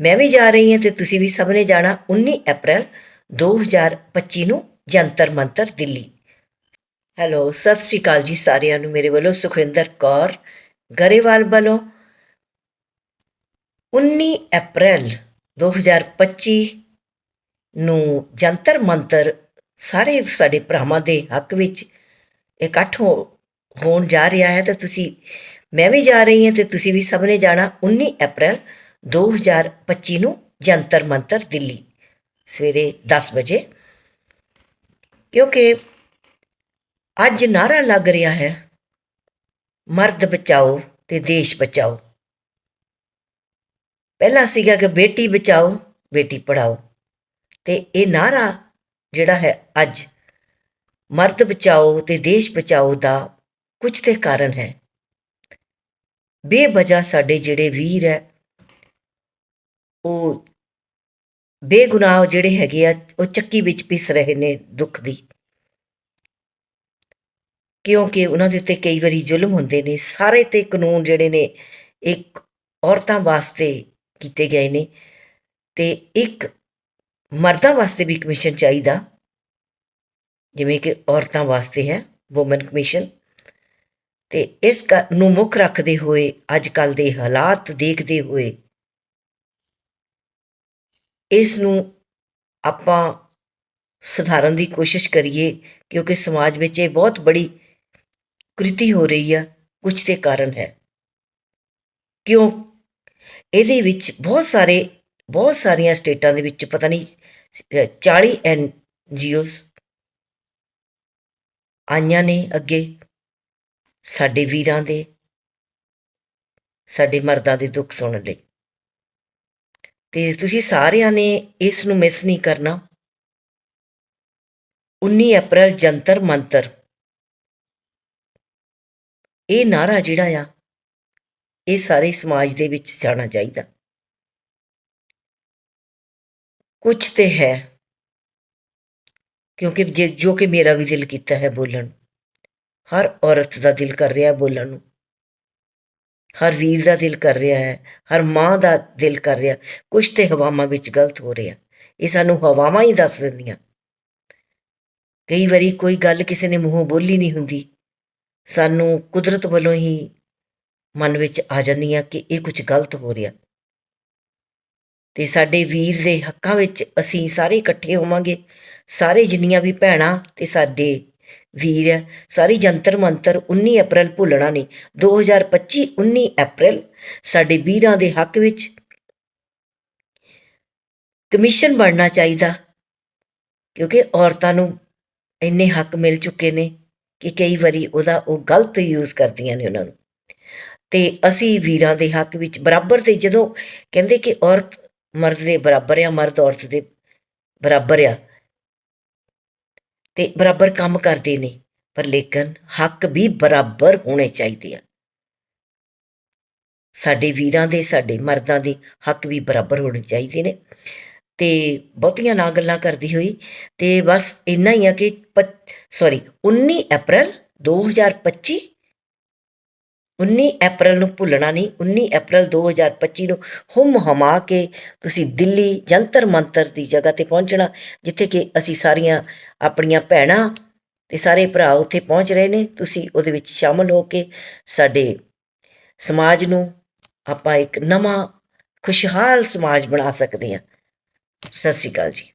ਮੈਂ ਵੀ ਜਾ ਰਹੀ ਹਾਂ ਤੇ ਤੁਸੀਂ ਵੀ ਸਭ ਨੇ ਜਾਣਾ 19 ਅਪ੍ਰੈਲ 2025 ਨੂੰ ਜੰਤਰ ਮੰਤਰ ਦਿੱਲੀ। ਹੈਲੋ ਸਤਿ ਸ਼੍ਰੀ ਅਕਾਲ ਜੀ ਸਾਰਿਆਂ ਨੂੰ, ਮੇਰੇ ਵੱਲੋਂ ਸੁਖਵਿੰਦਰ ਕੌਰ ਗਰੇਵਾਲ ਵੱਲੋਂ। 19 ਅਪ੍ਰੈਲ 2025 ਨੂੰ ਜੰਤਰ ਮੰਤਰ ਸਾਰੇ ਸਾਡੇ ਭਰਾਵਾਂ ਦੇ ਹੱਕ ਵਿੱਚ ਇਕੱਠ ਹੋ, ਹੋਣ ਜਾ ਰਿਹਾ ਹੈ ਤੇ ਤੁਸੀਂ, ਮੈਂ ਵੀ ਜਾ ਰਹੀ ਹਾਂ ਤੇ ਤੁਸੀਂ ਵੀ ਸਭ ਨੇ ਜਾਣਾ 19 ਅਪ੍ਰੈਲ 2025 ਨੂੰ ਜੰਤਰ ਮੰਤਰ ਦਿੱਲੀ, ਸਵੇਰੇ 10 ਵਜੇ। ਕਿਉਂਕਿ ਅੱਜ ਨਾਰਾ ਲੱਗ ਰਿਹਾ ਹੈ, ਮਰਦ ਬਚਾਓ ਤੇ ਦੇਸ਼ ਬਚਾਓ। ਪਹਿਲਾ ਸੀਗਾ ਕਿ ਬੇਟੀ ਬਚਾਓ, ਬੇਟੀ ਪੜਾਓ ਤੇ ਇਹ ਨਾਰਾ ਜਿਹੜਾ ਹੈ ਅੱਜ ਮਰਦ ਬਚਾਓ ਤੇ ਦੇਸ਼ ਬਚਾਓ ਦਾ ਕੁਝ ਤੇ ਕਾਰਨ ਹੈ। ਬੇਵਜ੍ਹਾ ਸਾਡੇ ਜਿਹੜੇ ਵੀਰ ਹੈ ਉਹ ਬੇਗੁਨਾਹ ਜਿਹੜੇ ਹੈਗੇ ਆ, ਉਹ ਚੱਕੀ ਵਿੱਚ ਪਿਸ ਰਹੇ ਨੇ ਦੁੱਖ ਦੀ। ਕਿਉਂਕਿ ਉਹਨਾਂ ਦੇ ਉੱਤੇ ਕਈ ਵਾਰੀ ਜ਼ੁਲਮ ਹੁੰਦੇ ਨੇ। ਸਾਰੇ ਤੇ ਕਾਨੂੰਨ ਜਿਹੜੇ ਨੇ, ਇੱਕ ਔਰਤਾਂ ਵਾਸਤੇ ਕੀਤੇ ਗਏ ਨੇ ਤੇ ਇੱਕ ਮਰਦਾਂ ਵਾਸਤੇ ਵੀ ਕਮਿਸ਼ਨ ਚਾਹੀਦਾ। ਜਿਵੇਂ ਕਿ ਔਰਤਾਂ ਵਾਸਤੇ ਹੈ ਔਮਨ ਕਮਿਸ਼ਨ ਤੇ ਇਸ ਕ- ਨੂੰ ਮੁੱਖ ਰੱਖਦੇ ਹੋਏ ਅੱਜ ਕੱਲ ਦੇ ਹਾਲਾਤ ਦੇਖਦੇ ਹੋਏ ਇਸ ਨੂੰ ਆਪਾਂ ਸੁਧਾਰਨ ਦੀ ਕੋਸ਼ਿਸ਼ ਕਰੀਏ, ਕਿਉਂਕਿ ਸਮਾਜ ਵਿੱਚ ਇਹ ਬਹੁਤ ਬੜੀ ਕ੍ਰਿਤੀ ਹੋ ਰਹੀ ਆ ਕੁਝ ਤੇ ਕਾਰਨ ਹੈ। ਕਿਉਂ? ਇਹਦੇ ਵਿੱਚ ਬਹੁਤ ਸਾਰੇ, ਬਹੁਤ ਸਾਰੀਆਂ ਸਟੇਟਾਂ ਦੇ ਵਿੱਚ ਪਤਾ ਨਹੀਂ, ਅਹ 40 ਐਨ ਜੀਓਸ ਆਈਆਂ ਨੇ ਅੱਗੇ, ਸਾਡੇ ਵੀਰਾਂ ਦੇ, ਸਾਡੇ ਮਰਦਾਂ ਦੇ ਦੁੱਖ ਸੁਣਨ ਲਈ। ਤੇ ਤੁਸੀਂ ਸਾਰਿਆਂ ਨੇ ਇਸ ਨੂੰ ਮਿਸ ਨਹੀਂ ਕਰਨਾ। 19 ਅਪ੍ਰੈਲ ਜੰਤਰ ਮੰਤਰ। ਇਹ ਨਾਰਾ ਜਿਹੜਾ ਆ, ਇਹ ਸਾਰੇ ਸਮਾਜ ਦੇ ਵਿੱਚ ਜਾਣਾ ਚਾਹੀਦਾ। ਕੁਝ ਤੇ ਹੈ, ਕਿਉਂਕਿ ਜੇ, ਜੋ ਕਿ ਮੇਰਾ ਵੀ ਦਿਲ ਕੀਤਾ ਹੈ ਬੋਲਣ। ਹਰ ਔਰਤ ਦਾ ਦਿਲ ਕਰ ਰਿਹਾ ਬੋਲਣ ਨੂੰ। ਹਰ ਵੀਰ ਦਾ ਦਿਲ ਕਰ ਰਿਹਾ ਹੈ, ਹਰ ਮਾਂ ਦਾ ਦਿਲ ਕਰ ਰਿਹਾ ਕੁਝ ਤੇ ਹਵਾਵਾਂ ਵਿੱਚ ਗਲਤ ਹੋ ਰਿਹਾ ਇਹ ਸਾਨੂੰ ਹਵਾਵਾਂ ਹੀ ਦੱਸ ਦਿੰਦੀਆਂ। ਕਈ ਵਾਰੀ ਕੋਈ ਗੱਲ ਕਿਸੇ ਨੇ ਮੂੰਹੋਂ ਬੋਲੀ ਨਹੀਂ ਹੁੰਦੀ। ਸਾਨੂੰ ਕੁਦਰਤ ਵੱਲੋਂ ਹੀ ਮਨ ਵਿੱਚ ਆ ਜਾਂਦੀਆਂ ਕਿ ਇਹ ਕੁਝ ਗਲਤ ਹੋ ਰਿਹਾ। ਤੇ ਸਾਡੇ ਵੀਰ ਦੇ ਹੱਕਾਂ ਵਿੱਚ ਅਸੀਂ ਸਾਰੇ ਇਕੱਠੇ ਹੋਵਾਂਗੇ। ਸਾਰੇ ਜਿੰਨੀਆਂ ਵੀ ਭੈਣਾਂ ਤੇ ਸਾਡੇ ਵੀਰ ਹੈ ਸਾਰੀ ਜੰਤਰ ਮੰਤਰ 19 ਅਪ੍ਰੈਲ ਭੁੱਲਣਾ ਨਹੀਂ 2025 19 ਅਪ੍ਰੈਲ। ਸਾਡੇ ਵੀਰਾਂ ਦੇ ਹੱਕ ਵਿੱਚ ਕਮਿਸ਼ਨ ਬਣਨਾ ਚਾਹੀਦਾ, ਕਿਉਂਕਿ ਔਰਤਾਂ ਨੂੰ ਇੰਨੇ ਹੱਕ ਮਿਲ ਚੁੱਕੇ ਨੇ ਕਿ ਕਈ ਵਾਰੀ ਉਹਦਾ ਉਹ ਗਲਤ ਯੂਜ਼ ਕਰਦੀਆਂ ਨੇ ਉਹਨਾਂ ਨੂੰ। ਤੇ ਅਸੀਂ ਵੀਰਾਂ ਦੇ ਹੱਕ ਵਿੱਚ ਬਰਾਬਰ ਤੇ ਜਦੋਂ ਕਹਿੰਦੇ ਕਿ ਔਰਤ ਮਰਦ ਦੇ ਬਰਾਬਰ ਆ, ਮਰਦ ਔਰਤ ਦੇ ਬਰਾਬਰ ਆ ਤੇ ਬਰਾਬਰ ਕੰਮ ਕਰਦੇ ਨੇ, ਪਰ ਲੇਕਿਨ ਹੱਕ ਵੀ ਬਰਾਬਰ ਹੋਣੇ ਚਾਹੀਦੇ ਆ। ਸਾਡੇ ਵੀਰਾਂ ਦੇ, ਸਾਡੇ ਮਰਦਾਂ ਦੇ ਹੱਕ ਵੀ ਬਰਾਬਰ ਹੋਣੇ ਚਾਹੀਦੇ ਨੇ ਤੇ ਬਹੁਤੀਆਂ ਨਾ ਗੱਲਾਂ ਕਰਦੀ ਹੋਈ ਤੇ ਬਸ ਇੰਨਾ ਹੀ ਆ ਕਿ ਸੌਰੀ 19 ਅਪ੍ਰੈਲ 2025 19 ਅਪ੍ਰੈਲ ਨੂੰ ਭੁੱਲਣਾ ਨਹੀਂ 19 ਅਪ੍ਰੈਲ 2025 ਨੂੰ ਹੁਮ ਹਮਾ ਕੇ ਤੁਸੀਂ ਦਿੱਲੀ ਜੰਤਰ ਮੰਤਰ ਦੀ ਜਗ੍ਹਾ ਤੇ ਪਹੁੰਚਣਾ, ਜਿੱਥੇ ਕਿ ਅਸੀਂ ਸਾਰੀਆਂ ਆਪਣੀਆਂ ਭੈਣਾਂ ਤੇ ਸਾਰੇ ਭਰਾ ਉੱਥੇ ਪਹੁੰਚ ਰਹੇ ਨੇ। ਤੁਸੀਂ ਉਹਦੇ ਵਿੱਚ ਸ਼ਾਮਲ ਹੋ ਕੇ ਸਾਡੇ ਸਮਾਜ ਨੂੰ ਆਪਾਂ ਇੱਕ ਨਵਾਂ, ਖੁਸ਼ਹਾਲ ਸਮਾਜ ਬਣਾ ਸਕਦੇ ਹਾਂ। ਸਤਿ ਸ਼੍ਰੀ ਅਕਾਲ ਜੀ।